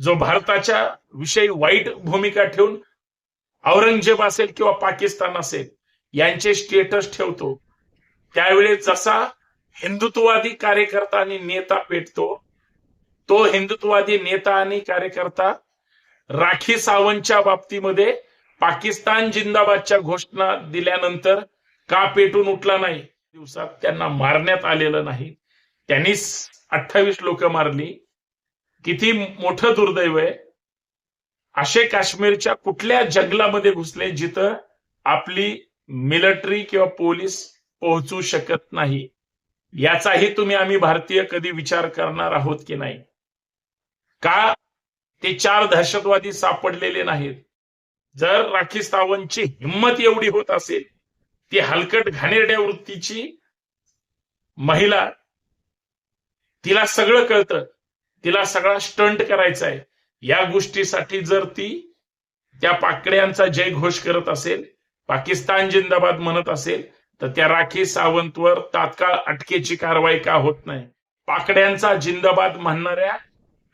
जो भारताच्या विषयी वाईट भूमिका ठेवून औरंगजेब असेल किंवा पाकिस्तान असेल यांचे स्टेटस ठेवतो. त्यावेळेस जसा हिंदुत्ववादी कार्यकर्ता आणि नेता पेटतो तो हिंदुत्ववादी नेता आणि कार्यकर्ता राखी सावंतच्या बाबतीमध्ये पाकिस्तान जिंदाबादच्या घोषणा दिल्यानंतर का पेटून उठला नाही? दिवसात त्यांना मारण्यात आलेलं नाही. त्यांनीच अठ्ठावीस लोक मारली. किती मोठं दुर्दैव आहे. असे काश्मीरच्या कुठल्या जंगलामध्ये घुसले जिथं आपली मिलिटरी किंवा पोलीस पोहोचू शकत नाही. याचाही तुम्ही आम्ही भारतीय कधी विचार करणार आहोत की नाही? का ते चार दहशतवादी सापडलेले नाहीत? जर राखी सावंतची हिंमत एवढी होत असेल ती हलकट घाणेरड्या वृत्तीची महिला तिला सगळं कळतं. तिला सगळा स्टंट करायचा आहे. या गोष्टीसाठी जर ती त्या पाकड्यांचा जय घोष करत असेल पाकिस्तान जिंदाबाद म्हणत असेल तर त्या राखी सावंतवर तात्काळ अटकेची कारवाई का होत नाही? पाकड्यांचा जिंदाबाद म्हणणाऱ्या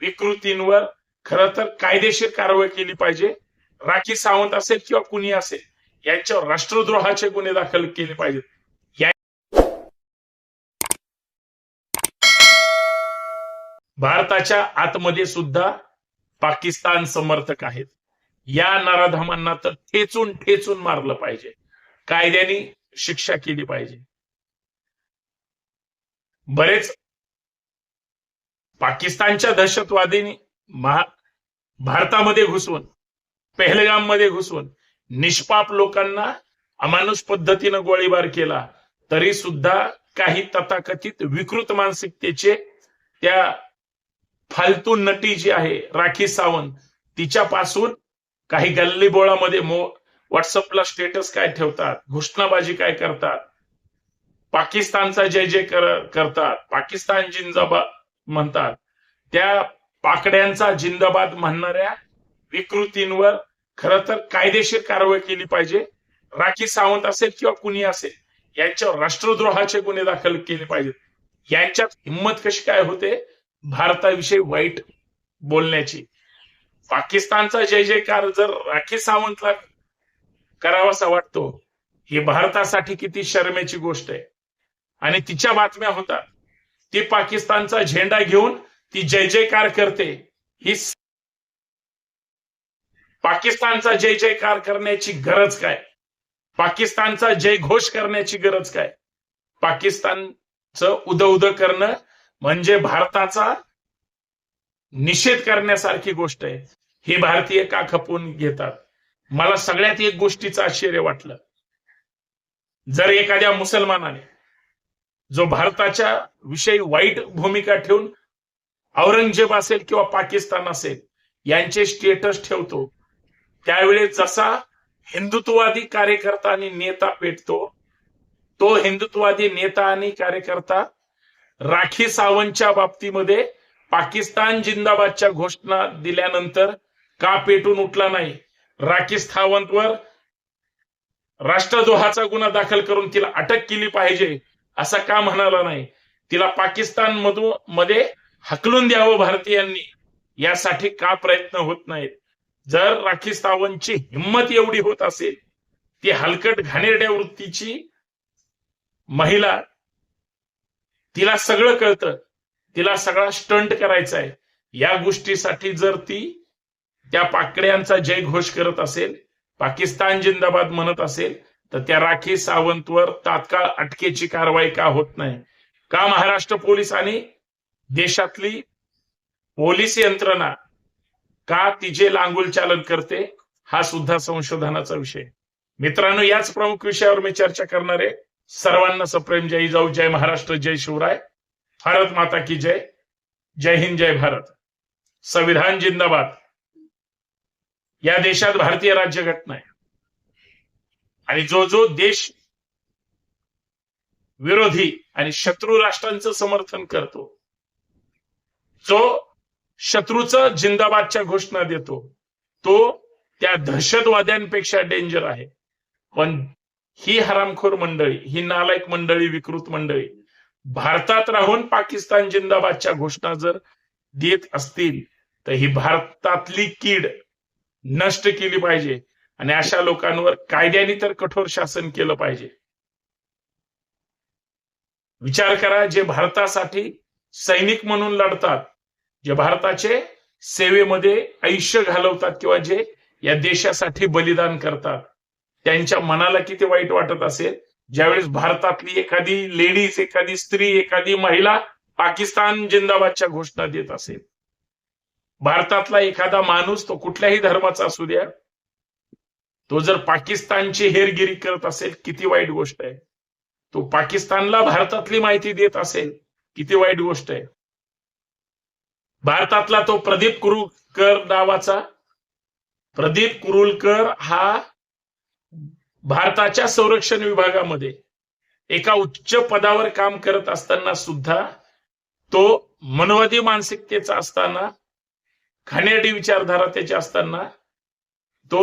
विकृतींवर खर तर कायदेशीर कारवाई केली पाहिजे. राखी सावंत असेल किंवा कुणी असेल यांच्यावर राष्ट्रद्रोहाचे गुन्हे दाखल केले पाहिजेत. भारताच्या आतमध्ये सुद्धा पाकिस्तान समर्थक आहेत. या नराधमांना तर ठेचून ठेचून मारलं पाहिजे. कायद्याने शिक्षा केली पाहिजे. बरेच पाकिस्तानच्या दहशतवादींनी महा भारतामध्ये घुसवून पहलगाममध्ये घुसवून निष्पाप लोकांना अमानुष पद्धतीनं गोळीबार केला तरी सुद्धा काही तथाकथित विकृत मानसिकतेचे त्या फालतू नटी जी आहे राखी सावंत तिच्यापासून काही गल्लीबोळामध्ये मो व्हॉट्सअपला स्टेटस काय ठेवतात घोषणाबाजी काय करतात पाकिस्तानचा जय जय कर- करतात पाकिस्तान जिंदाबाद म्हणतात. त्या पाकड्यांचा जिंदाबाद म्हणणाऱ्या विकृतींवर खरं तर कायदेशीर कारवाई केली पाहिजे. राखी सावंत असेल किंवा कुणी असेल यांच्यावर राष्ट्रद्रोहाचे गुन्हे दाखल केले पाहिजेत. यांच्यात हिंमत कशी काय होते? भारताविषयी वाईट बोलण्याची. पाकिस्तानचा जय जयकार जर राखी सावंतला करावासा वाटतो ही भारतासाठी किती शर्मेची गोष्ट आहे. आणि तिच्या बातम्या होतात ती पाकिस्तानचा झेंडा घेऊन ती जय जयकार करते ही पाकिस्तानचा जय जयकार करण्याची गरज काय? पाकिस्तानचा जय घोष करण्याची गरज काय? पाकिस्तानचं उद उद करणं म्हणजे भारताचा निषेध करण्यासारखी गोष्ट आहे. हे भारतीय का खपवून घेतात? मला सगळ्यात एक गोष्टीचं आश्चर्य वाटलं. जर एखाद्या मुसलमानाने जो भारताच्या विषयी वाईट भूमिका ठेवून औरंगजेब असेल किंवा पाकिस्तान असेल यांचे स्टेटस ठेवतो त्यावेळेस जसा हिंदुत्ववादी कार्यकर्ता आणि नेता पेटतो तो हिंदुत्ववादी नेता आणि कार्यकर्ता राखी सावंतच्या बाबतीमध्ये पाकिस्तान जिंदाबादच्या घोषणा दिल्यानंतर का पेटून उठला नाही? राखी सावंतवर राष्ट्रद्रोहाचा गुन्हा दाखल करून तिला अटक केली पाहिजे असं का म्हणाला नाही? तिला पाकिस्तान मधून मध्ये हकलून द्यावं भारतीयांनी यासाठी का प्रयत्न होत नाहीत? जर राखी सावंतची हिंमत एवढी होत असेल ती हलकट घाणेरड्या वृत्तीची महिला तिला सगळं कळतं. तिला सगळा स्टंट करायचा आहे या गोष्टीसाठी जर ती त्या पाकड्यांचा जय घोष करत असेल पाकिस्तान जिंदाबाद म्हणत असेल तर त्या राखी सावंतवर तात्काळ अटकेची कारवाई का होत नाही? का महाराष्ट्र पोलीस आणि देशातली पोलीस यंत्रणा का तिचे लांगुल चालन करते? हा सुद्धा संशोधनाचा विषय. मित्रांनो याच प्रमुख विषयावर मी चर्चा करणार आहे. सर्वांना सप्रेम जय जाऊ जय महाराष्ट्र जय शिवराय. भारत माता की जय. जय हिंद जय भारत. संविधान जिंदाबाद. या देशात भारतीय राज्यघटना आहे. आणि जो जो देश विरोधी आणि शत्रू राष्ट्रांचं समर्थन करतो जो शत्रूचं जिंदाबादच्या घोषणा देतो तो त्या दहशतवाद्यांपेक्षा डेंजर आहे. पण ही हरामखोर मंडळी ही नालायक मंडळी विकृत मंडळी. भारतात राहून पाकिस्तान जिंदाबादच्या घोषणा जर देत असतील तर ही भारतातली कीड नष्ट केली पाहिजे. आणि अशा लोकांवर कायद्याने तर कठोर शासन केलं पाहिजे. विचार करा जे भारतासाठी सैनिक म्हणून लढतात जे भारताचे सेवेमध्ये आयुष्य घालवतात किंवा जे या देशासाठी बलिदान करतात त्यांच्या मनाला किती वाईट वाटत असेल? ज्यावेळेस भारतातली एखादी लेडीज एखादी स्त्री एखादी महिला पाकिस्तान जिंदाबादच्या घोषणा देत असेल. भारतातला एखादा माणूस तो कुठल्याही धर्माचा असू द्या तो जर पाकिस्तानची हेरगिरी करत असेल किती वाईट गोष्ट आहे. तो पाकिस्तानला भारतातली माहिती देत असेल किती वाईट गोष्ट आहे. भारतातला तो प्रदीप कुरुलकर नावाचा प्रदीप कुरुलकर हा भारताच्या संरक्षण विभागामध्ये एका उच्च पदावर काम करत असताना सुद्धा तो मनवादी मानसिकतेचा असताना खाण्याडी विचारधारा त्याची असताना तो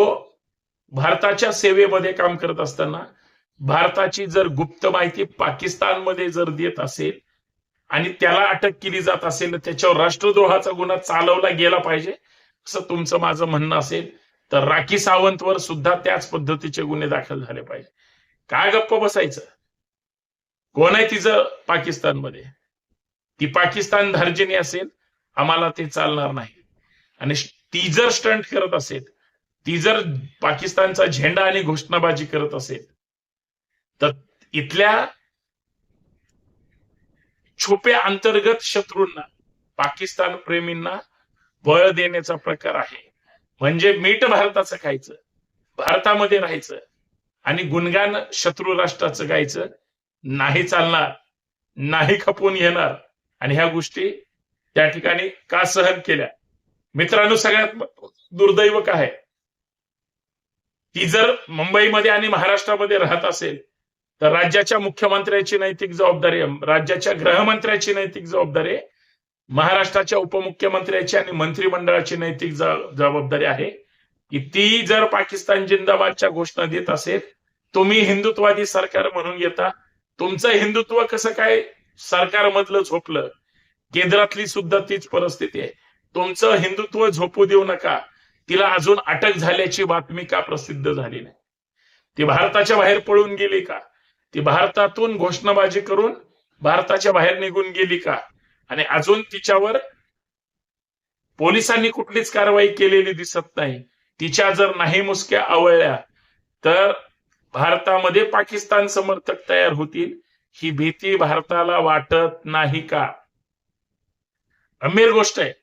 भारताच्या सेवेमध्ये काम करत असताना भारताची जर गुप्त माहिती पाकिस्तानमध्ये जर देत असेल आणि त्याला अटक केली जात असेल तर त्याच्यावर राष्ट्रद्रोहाचा गुन्हा चालवला गेला पाहिजे असं तुमचं माझं म्हणणं असेल. तर राखी सावंतवर सुद्धा त्याच पद्धतीचे गुन्हे दाखल झाले पाहिजे. काय गप्प बसायचं? कोण आहे तिचं पाकिस्तानमध्ये? ती पाकिस्तान धार्जिनी असेल आम्हाला ते चालणार नाही. आणि ती जर स्टंट करत असेल ती जर पाकिस्तानचा झेंडा आणि घोषणाबाजी करत असेल तर इथल्या छोप्या अंतर्गत शत्रूंना पाकिस्तान प्रेमींना बळ देण्याचा प्रकार आहे. म्हणजे मीठ भारताचं खायचं भारतामध्ये राहायचं आणि गुणगान शत्रू राष्ट्राचं गायचं नाही चालणार नाही खपवून येणार. आणि ह्या गोष्टी त्या ठिकाणी का सहन केल्या? मित्रांनो सगळ्यात दुर्दैव काय ती जर मुंबईमध्ये आणि महाराष्ट्रामध्ये राहत असेल तर राज्याच्या मुख्यमंत्र्याची नैतिक जबाबदारी राज्याच्या गृहमंत्र्याची नैतिक जबाबदारी महाराष्ट्राच्या उपमुख्यमंत्र्याची आणि मंत्रिमंडळाची नैतिक जबाबदारी आहे की ती जर पाकिस्तान जिंदाबादच्या घोषणा देत असेल तुम्ही हिंदुत्वादी सरकार म्हणून घेता. तुमचं हिंदुत्व कसं काय सरकारमधलं झोपलं? केंद्रातली सुद्धा तीच परिस्थिती आहे. तुमचं हिंदुत्व झोपू देऊ नका. तिला अजून अटक झाल्याची बातमी का प्रसिद्ध झाली नाही? ती भारताच्या बाहेर पळून गेली का? ती भारतातून घोषणाबाजी करून भारताच्या बाहेर निघून गेली का? आणि अजून तिच्यावर पोलिसांनी कुठलीच कारवाई केलेली दिसत नाही. तिच्या जर नाही मुसक्या आवळल्या तर भारतामध्ये पाकिस्तान समर्थक तयार होतील. ही भीती भारताला वाटत नाही का? गंभीर गोष्ट आहे.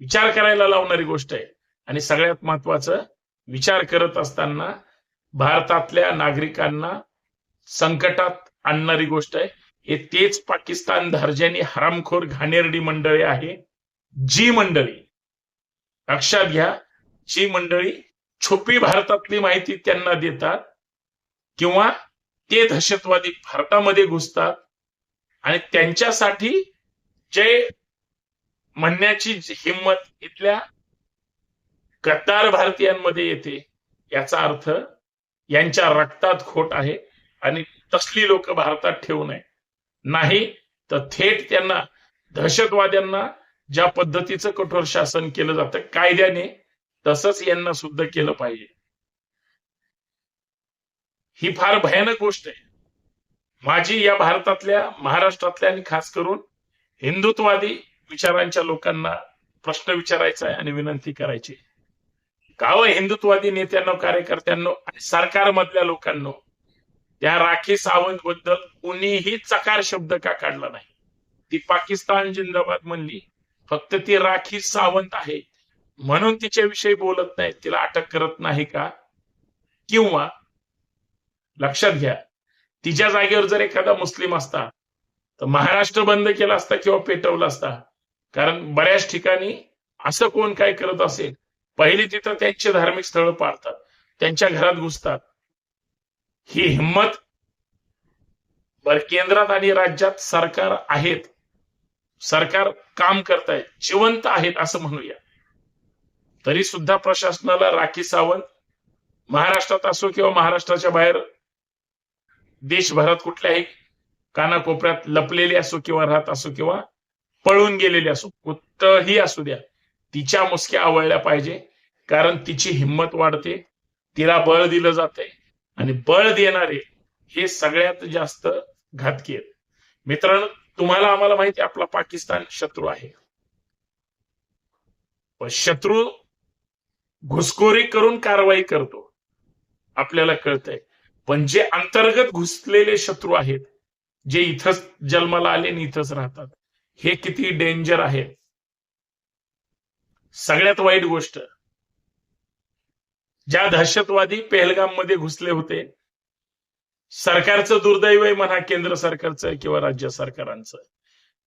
विचार करायला लावणारी गोष्ट आहे. आणि सगळ्यात महत्वाचं विचार करत असताना भारतातल्या नागरिकांना संकटात आणणारी गोष्ट आहे. हे तेच पाकिस्तान धार्जानी हरामखोर घाणेरडी मंडळी आहे जी मंडळी लक्षात घ्या जी मंडळी छुपी भारतातली माहिती त्यांना देतात किंवा ते दहशतवादी भारतामध्ये घुसतात आणि त्यांच्यासाठी जे म्हणण्याची हिंमत इथल्या गद्दार भारतीयांमध्ये येते याचा अर्थ यांच्या रक्तात खोट आहे आणि तसली लोक भारतात ठेवू नये. नाही तर थेट त्यांना दहशतवाद्यांना ज्या पद्धतीचं कठोर शासन केलं जातं कायद्याने तसंच यांना सुद्धा केलं पाहिजे. ही फार भयानक गोष्ट आहे. माझी या भारतातल्या महाराष्ट्रातल्या आणि खास करून हिंदुत्वादी विचारांच्या लोकांना प्रश्न विचारायचा आहे आणि विनंती करायची गाव हिंदुत्वादी नेत्यांनो कार्यकर्त्यांनो आणि सरकारमधल्या लोकांनो त्या राखी सावंत बद्दल कुणीही चकार शब्द का काढला नाही. ती पाकिस्तान जिंदाबाद म्हणली फक्त ती राखी सावंत आहे. म्हणून तिच्याविषयी बोलत नाही तिला अटक करत नाही का? किंवा लक्षात घ्या तिच्या जागेवर जर एखादा मुस्लिम असता तर महाराष्ट्र बंद केला असता किंवा पेटवला असता कारण बऱ्याच ठिकाणी असं कोण काय करत असेल? पहिली तिथं त्यांचे धार्मिक स्थळ पाळतात त्यांच्या घरात घुसतात ही हिंमत बर केंद्रात आणि राज्यात सरकार आहेत. सरकार काम करतायत जिवंत आहेत असं म्हणूया. तरी सुद्धा प्रशासनाला राखी सावंत महाराष्ट्रात असो किंवा महाराष्ट्राच्या बाहेर देशभरात कुठल्याही कानाकोपऱ्यात लपलेली असो किंवा राहत असो किंवा पळून गेलेली असो कुठंही असू द्या तिच्या मुसक्या आवळल्या पाहिजे. कारण तिची हिंमत वाढते तिला बळ दिलं जाते आणि बळ देणारे हे सगळ्यात जास्त घातकी आहेत. मित्रांनो तुम्हाला आम्हाला माहिती आहे, आपला पाकिस्तान शत्रू आहे. पण शत्रू घुसखोरी करून कारवाई करतो आपल्याला कळतंय. पण जे अंतर्गत घुसलेले शत्रू आहेत जे इथंच जन्माला आले आणि इथंच राहतात हे किती डेंजर आहे सगळ्यात वाईट गोष्ट ज्या दहशतवादी पेहलगाममध्ये घुसले होते सरकारचं दुर्दैव आहे म्हणा केंद्र सरकारचं किंवा राज्य सरकारांचं.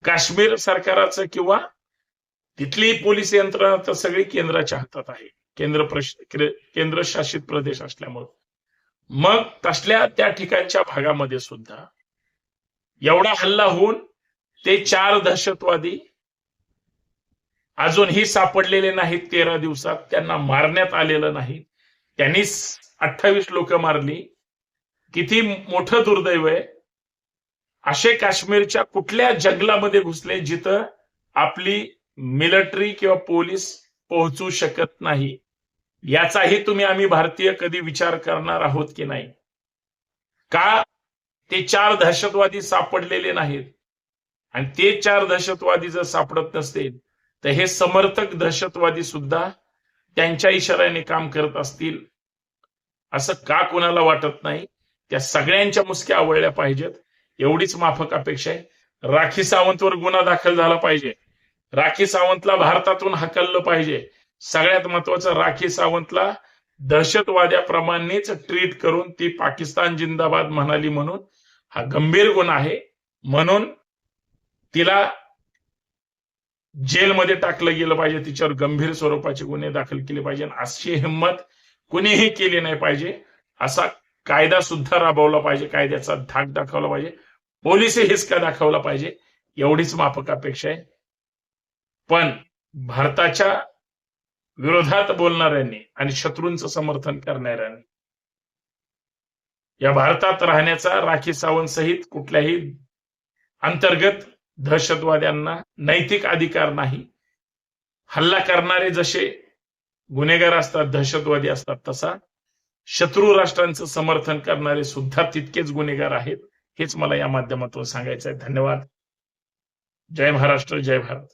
काश्मीर सरकाराचं किंवा तिथली पोलीस यंत्रणा तर सगळी केंद्राच्या हातात आहे. केंद्र प्रश केंद्र शासित प्रदेश असल्यामुळं. मग तसल्या त्या ठिकाणच्या भागामध्ये सुद्धा एवढा हल्ला होऊन ते चार दहशतवादी अजूनही सापडलेले नाहीत तेरा दिवसात. त्यांना मारण्यात आलेलं नाही. त्यांनी अठ्ठावीस लोक मारली. किती मोठं दुर्दैव आहे. असे काश्मीरच्या कुठल्या जंगलामध्ये घुसले जिथं आपली मिलिटरी किंवा पोलीस पोहोचू शकत नाही. याचाही तुम्ही आम्ही भारतीय कधी विचार करणार आहोत की नाही? का ते चार दहशतवादी सापडलेले नाहीत? आणि ते चार दहशतवादी जर सापडत नसतील तर हे समर्थक दहशतवादी सुद्धा त्यांच्या इशाऱ्याने काम करत असतील. असं का कोणाला वाटत नाही? त्या सगळ्यांच्या मुसक्या आवळल्या पाहिजेत. एवढीच माफक अपेक्षा आहे. राखी सावंतवर गुन्हा दाखल झाला पाहिजे. राखी सावंतला भारतातून हकललं पाहिजे. सगळ्यात महत्वाचं राखी सावंतला दहशतवाद्याप्रमाणेच ट्रीट करून ती पाकिस्तान जिंदाबाद म्हणाली म्हणून हा गंभीर गुन्हा आहे. म्हणून तिला जेलमध्ये टाकलं गेलं पाहिजे. तिच्यावर गंभीर स्वरूपाचे गुन्हे दाखल केले पाहिजे. अशी हिंमत कुणीही केली नाही पाहिजे. असा कायदा सुद्धा राबवला पाहिजे. कायद्याचा धाक दाखवला पाहिजे. पोलिसही हिसका दाखवला पाहिजे. एवढीच माफक अपेक्षा आहे. पण भारताच्या विरोधात बोलणाऱ्यांनी आणि शत्रूंचं समर्थन करणाऱ्यांनी या भारतात राहण्याचा राखी सावंत सहित कुठल्याही अंतर्गत दहशतवाद्यांना नैतिक अधिकार नाही. हल्ला करणारे जसे गुन्हेगार असतात दहशतवादी असतात तसा. शत्रू राष्ट्रांचं समर्थन करणारे सुद्धा तितकेच गुन्हेगार आहेत हेच मला या माध्यमातून सांगायचं आहे धन्यवाद. जय महाराष्ट्र जय भारत.